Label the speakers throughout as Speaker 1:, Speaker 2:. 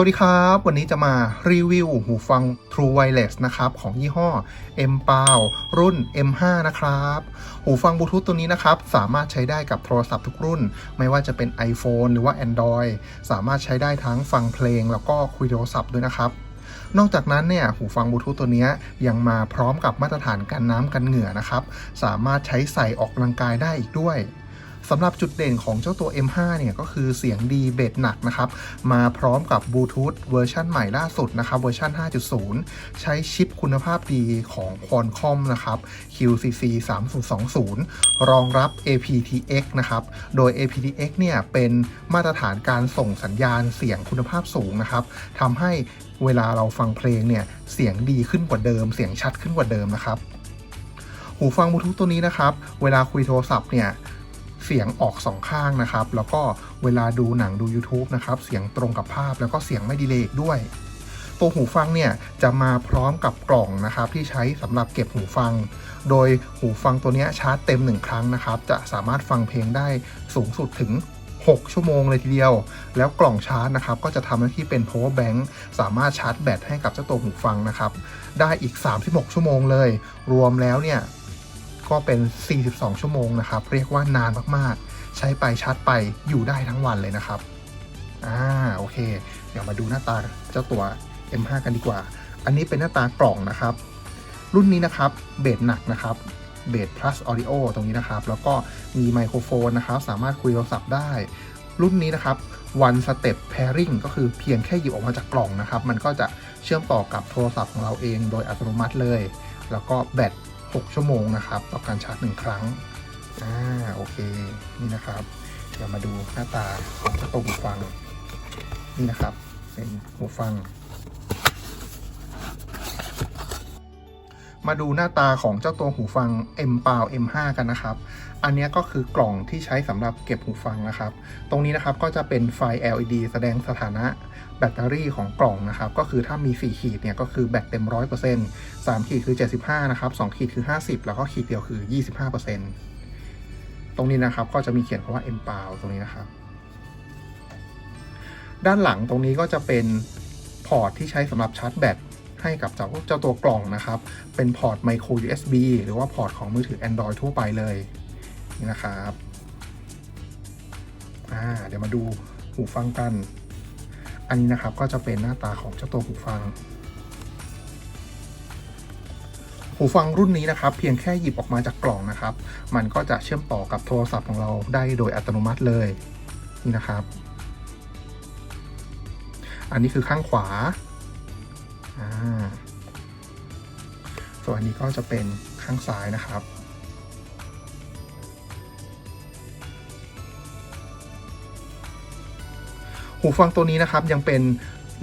Speaker 1: วัสดีครับ วันนี้จะมารีวิวหูฟัง True Wireless นะครับ ของยี่ห้อ m p o w รุ่น M5 นะครับ หูฟังบลูทูธตัวนี้นะครับ สามารถใช้ได้กับโทรศัพท์ทุกรุ่น ไม่ว่าจะเป็น iPhone หรือว่า Android สามารถใช้ได้ทั้งฟังเพลง แล้วก็คุยโทรศัพท์ด้วยนะครับนอกจากนั้นเนี่ยหูฟังบลูทูธตัวนี้ยังมาพร้อมกับมาตรฐานกันน้ำกันเหงื่อนะครับ สามารถใช้ใส่ออกกำลังกายได้อีกด้วย สำหรับจุดเด่นของเจ้าตัว M5 เนี่ยก็คือเสียงดีเบสหนักนะครับ มาพร้อมกับบลูทูธเวอร์ชันใหม่ล่าสุดนะครับเวอร์ชัน5.0 ใช้ชิปคุณภาพดีของ Qualcomm นะครับ QCC 3020 รองรับ aptX นะครับ โดย aptX เนี่ยเป็นมาตรฐานการส่งสัญญาณเสียงคุณภาพสูงนะครับทำให้เวลาเราฟังเพลงเนี่ยเสียงดีขึ้นกว่าเดิม เสียงชัดขึ้นกว่าเดิมนะครับ หูฟังบลูทูธตัวนี้นะครับ เวลาคุยโทรศัพท์เนี่ย เสียงออกสองข้างนะครับ แล้วก็เวลาดูหนังดู YouTube นะครับ เสียงตรงกับภาพแล้วก็เสียงไม่ดีเลย์อีกด้วย ตัวหูฟังเนี่ยจะมาพร้อมกับกล่องนะครับ ที่ใช้สำหรับเก็บหูฟัง โดยหูฟังตัวนี้ชาร์จเต็ม 1 ครั้งนะครับ จะสามารถฟังเพลงได้สูงสุดถึง 6 ชั่วโมงเลยทีเดียว แล้วกล่องชาร์จนะครับ ก็จะทำหน้าที่เป็น power bank สามารถชาร์จแบตให้กับเจ้าตัวหูฟังนะครับ ได้อีก 36 ชั่วโมงเลย รวมแล้วเนี่ย ก็เป็น 42 ชั่วโมงนะครับ เรียกว่านานมากๆ ใช้ไปชาร์จไปอยู่ได้ทั้งวันเลยนะครับ อ่า โอเค เดี๋ยวมาดูหน้าตาเจ้าตัว M5 กันดีกว่า อันนี้เป็นหน้าตากล่องนะครับ รุ่นนี้นะครับเบสหนักนะครับเบส plus audio ตรงนี้นะครับ แล้วก็มีไมโครโฟนนะครับ สามารถคุยโทรศัพท์ได้ รุ่นนี้นะครับ one step pairing ก็คือเพียงแค่หยิบออกมาจากกล่องนะครับ มันก็จะเชื่อมต่อกับโทรศัพท์ของเราเองโดยอัตโนมัติเลย แล้วก็แบต 6 ชั่วโมงนะครับต่อการชาร์จ1ครั้งอ่าโอเคนี่นะครับ เดี๋ยวมาดูหน้าตาของเจ้าตัวหูฟังนี่นะครับ เป็นหูฟัง มาดูหน้าตาของเจ้าตัวหูฟัง M p o w M5 กันนะครับ อันนี้ก็คือกล่องที่ใช้สำหรับเก็บหูฟังนะครับ ตรงนี้นะครับก็จะเป็นไฟ LED แสดงสถานะแบตเตอรี่ของกล่องนะครับ ก็คือถ้ามี 4 ขีดเนี่ยก็คือแบตเต็ม 100% 3 ขีดคือ 75 นะครับ 2 ขีดคือ 50 แล้วก็ขีดเดียวคือ 25%ตรงนี้นะครับก็จะมีเขียนคำว่า M p o w ตรงนี้นะครับ ด้านหลังตรงนี้ก็จะเป็นพอร์ตที่ใช้สำหรับชาร์จแบตให้กับเจ้าเจ้าตัวกล่องนะครับ เป็นพอร์ต micro USB หรือว่าพอร์ตของมือถือ Android ทั่วไปเลย นี่นะครับอ่าเดี๋ยวมาดูหูฟังกัน อันนี้นะครับก็จะเป็นหน้าตาของเจ้าตัวหูฟัง หูฟังรุ่นนี้นะครับ เพียงแค่หยิบออกมาจากกล่องนะครับ มันก็จะเชื่อมต่อกับโทรศัพท์ของเราได้โดยอัตโนมัติเลยนี่นะครับ อันนี้คือข้างขวาอ่าส่วนอันนี้ก็จะเป็นข้างซ้ายนะครับ หูฟังตัวนี้นะครับยังเป็น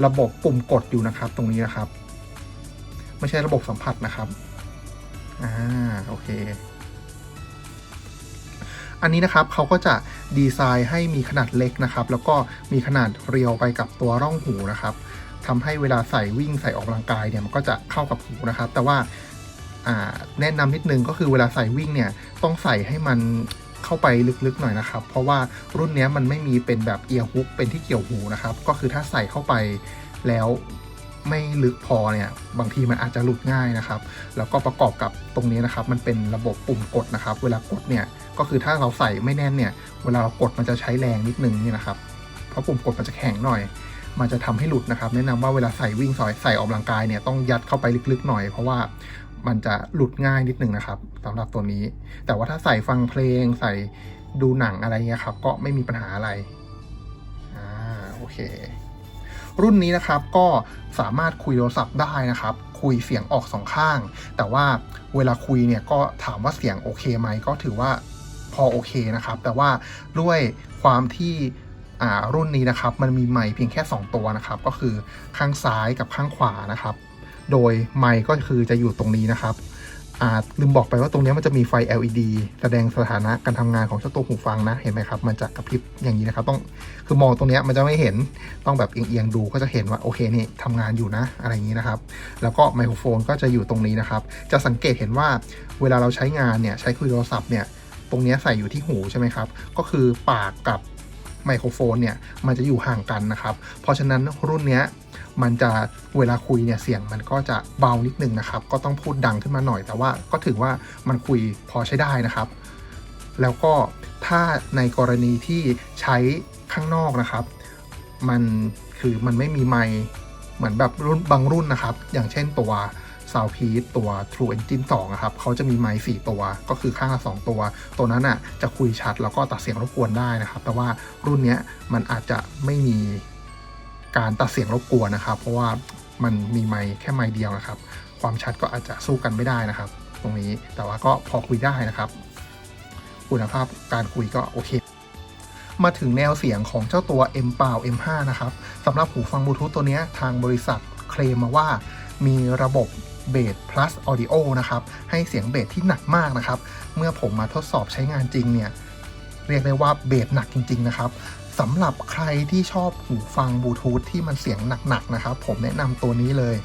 Speaker 1: ระบบปุ่มกดอยู่นะครับ ตรงนี้นะครับ ไม่ใช่ระบบสัมผัสนะครับอ่าโอเค อันนี้นะครับเขาก็จะดีไซน์ให้มีขนาดเล็กนะครับ แล้วก็มีขนาดเรียวไปกับตัวร่องหูนะครับทำให้เวลาใส่วิ่งใส่ออกกำลังกายเนี่ยมันก็จะเข้ากับหูนะครับ แต่ว่าแนะนำนิดนึงก็คือเวลาใส่วิ่งเนี่ยต้องใส่ให้มัน เข้าไปลึกๆหน่อยนะครับ เพราะว่ารุ่นนี้มันไม่มีเป็นแบบเอียร์ฮุกเป็นที่เกี่ยวหูนะครับ ก็คือถ้าใส่เข้าไปแล้วไม่ลึกพอเนี่ยบางทีมันอาจจะหลุดง่ายนะครับ แล้วก็ประกอบกับตรงนี้นะครับ มันเป็นระบบปุ่มกดนะครับ เวลากดเนี่ยก็คือถ้าเราใส่ไม่แน่นเนี่ย เวลาเรากดมันจะใช้แรงนิดนึงนี่นะครับ เพราะปุ่มกดมันจะแข็งหน่อย มันจะทำให้หลุดนะครับ แนะนำว่าเวลาใส่วิ่งสอยใส่ออกกำลังกายเนี่ยต้องยัดเข้าไปลึกๆหน่อย เพราะว่า มันจะหลุดง่ายนิดนึงนะครับสำหรับตัวนี้ แต่ว่าถ้าใส่ฟังเพลงใส่ดูหนังอะไรเงี้ยครับก็ไม่มีปัญหาอะไรอ่าโอเค รุ่นนี้นะครับก็สามารถคุยโทรศัพท์ได้นะครับ คุยเสียงออกสองข้าง แต่ว่าเวลาคุยเนี่ยก็ถามว่าเสียงโอเคไหมก็ถือว่าพอโอเคนะครับ แต่ว่าด้วยความที่อ่ารุ่นนี้นะครับ มันมีไมค์เพียงแค่ 2 ตัวนะครับ ก็คือข้างซ้ายกับข้างขวานะครับ โดยไมค์ก็คือจะอยู่ตรงนี้นะครับอ่าลืมบอกไปว่าตรงนี้มันจะมีไฟ LED แสดงสถานะการทำงานของเจ้าตัวหูฟังนะ เห็นไหมครับ มันจะกระพริบอย่างนี้นะครับ ต้อง คือมองตรงนี้มันจะไม่เห็น ต้องแบบเอียงๆดูก็จะเห็นว่าโอเคนี่ทำงานอยู่นะ อะไรอย่างนี้นะครับ แล้วก็ไมโครโฟนก็จะอยู่ตรงนี้นะครับ จะสังเกตเห็นว่าเวลาเราใช้งานเนี่ย ใช้คุยโทรศัพท์เนี่ย ตรงนี้ใส่อยู่ที่หูใช่ไหมครับ ก็คือปากกับ ไมโครโฟนเนี่ยมันจะอยู่ห่างกันนะครับ เพราะฉะนั้นรุ่นเนี้ยมันจะเวลาคุยเนี่ยเสียงมันก็จะเบานิดนึงนะครับ ก็ต้องพูดดังขึ้นมาหน่อย แต่ว่าก็ถือว่ามันคุยพอใช้ได้นะครับ แล้วก็ถ้าในกรณีที่ใช้ข้างนอกนะครับ มันคือมันไม่มีไมเหมือนแบบรุ่นบางรุ่นนะครับ อย่างเช่นตัว s o u n d p i e c e ตัว True Engine 2อะครับเขาจะมีไมค์4ตัว ก็คือข้างละ2ตัว ตัวนั้นอะจะคุยชัดแล้วก็ตัดเสียงรบกวนได้นะครับ แต่ว่ารุ่นนี้มันอาจจะไม่มีการตัดเสียงรบกวนนะครับ เพราะว่ามันมีไมค์แค่ไมค์เดียวนะครับ ความชัดก็อาจจะสู้กันไม่ได้นะครับ ตรงนี้แต่ว่าก็พอคุยได้นะครับ คุณภาพการคุยก็โอเคมาถึงแนวเสียงของเจ้าตัว M เปล่า M5 นะครับสำหรับหูฟังบลูทูธตัวนี้ทางบริษัทเคลมมาว่ามีระบบ เบส plus audio นะครับ ให้เสียงเบสที่หนักมากนะครับ เมื่อผมมาทดสอบใช้งานจริงเนี่ย เรียกได้ว่าเบสหนักจริง ๆ นะครับสำหรับใครที่ชอบหูฟังบลูทูธที่มันเสียงหนักๆนะครับ ผมแนะนำตัวนี้เลย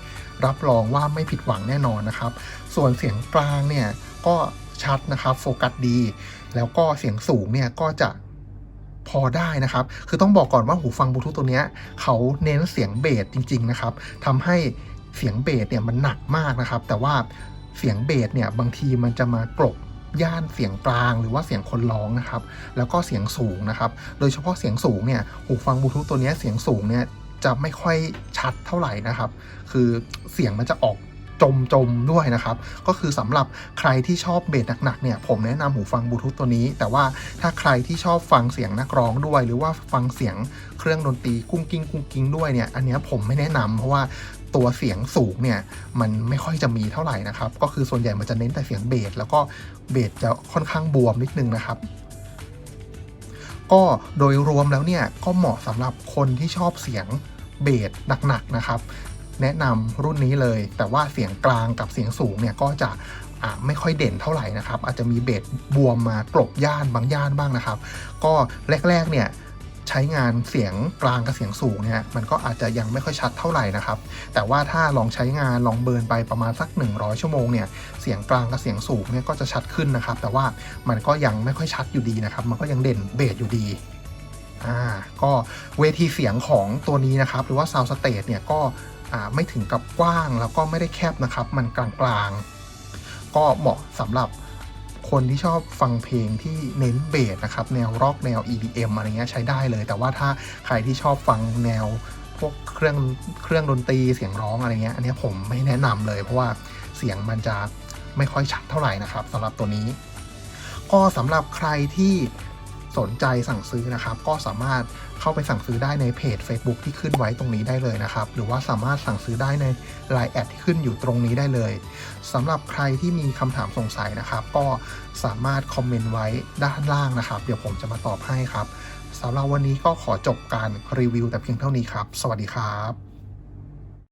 Speaker 1: รับรองว่าไม่ผิดหวังแน่นอนนะครับ ส่วนเสียงกลางเนี่ยก็ชัดนะครับโฟกัสดี แล้วก็เสียงสูงเนี่ยก็จะพอได้นะครับ คือต้องบอกก่อนว่าหูฟังบลูทูธตัวเนี้ยเขาเน้นเสียงเบสจริง ๆ นะครับทำให้ เสียงเบสเนี่ยมันหนักมากนะครับ แต่ว่าเสียงเบสเนี่ยบางทีมันจะมากลบย่านเสียงกลางหรือว่าเสียงคนร้องนะครับ แล้วก็เสียงสูงนะครับ โดยเฉพาะเสียงสูงเนี่ยหูฟังบลูทูธตัวนี้เสียงสูงเนี่ยจะไม่ค่อยชัดเท่าไหร่นะครับ คือเสียงมันจะออกจมจมๆด้วยนะครับ ก็คือสำหรับใครที่ชอบเบสหนักๆเนี่ย ผมแนะนำหูฟังบลูทูธตัวนี้ แต่ว่าถ้าใครที่ชอบฟังเสียงนักร้องด้วย หรือว่าฟังเสียงเครื่องดนตรีกุ้งกิ้งกุ้งกิ้งด้วยเนี่ย อันนี้ผมไม่แนะนำเพราะว่า ตัวเสียงสูงเนี่ยมันไม่ค่อยจะมีเท่าไหร่นะครับ ก็คือส่วนใหญ่มันจะเน้นแต่เสียงเบสแล้วก็เบสจะค่อนข้างบวมนิดนึงนะครับ ก็โดยรวมแล้วเนี่ยก็เหมาะสำหรับคนที่ชอบเสียงเบสหนักๆนะครับ แนะนำรุ่นนี้เลย แต่ว่าเสียงกลางกับเสียงสูงเนี่ยก็จะไม่ค่อยเด่นเท่าไหร่นะครับ อาจจะมีเบสบวมมากลบย่านบางย่านบ้างนะครับ ก็แรกๆเนี่ย ใช้งานเสียงกลางกับเสียงสูงเนี่ยมันก็อาจจะยังไม่ค่อยชัดเท่าไหร่นะครับ แต่ว่าถ้าลองใช้งานลองเบิร์นไปประมาณสัก 100 ชั่วโมงเนี่ยเสียงกลางกับเสียงสูงเนี่ยก็จะชัดขึ้นนะครับ แต่ว่ามันก็ยังไม่ค่อยชัดอยู่ดีนะครับ มันก็ยังเด่นเบสอยู่ดีอ่าก็เวทีเสียงของตัวนี้นะครับ หรือว่า Sound Stage เนี่ยก็อ่าไม่ถึงกับกว้างแล้วก็ไม่ได้แคบนะครับ มันกลางๆ ก็เหมาะสำหรับ คนที่ชอบฟังเพลงที่เน้นเบสนะครับ แนวร็อกแนว EDM อะไรเงี้ยใช้ได้เลย แต่ว่าถ้าใครที่ชอบฟังแนวพวกเครื่องเครื่องดนตรีเสียงร้องอะไรเงี้ยอันนี้ผมไม่แนะนำเลย เพราะว่าเสียงมันจะไม่ค่อยชัดเท่าไหร่นะครับสำหรับตัวนี้ ก็สำหรับใครที่สนใจสั่งซื้อนะครับ ก็สามารถ เข้าไปสั่งซื้อได้ในเพจ Facebook ที่ขึ้นไว้ตรงนี้ได้เลยนะครับ หรือว่าสามารถสั่งซื้อได้ใน Line แอดที่ขึ้นอยู่ตรงนี้ได้เลยสำหรับใครที่มีคำถามสงสัยนะครับ ก็สามารถคอมเมนต์ไว้ด้านล่างนะครับ เดี๋ยวผมจะมาตอบให้ครับสำหรับวันนี้ก็ขอจบการรีวิวแต่เพียงเท่านี้ครับ สวัสดีครับ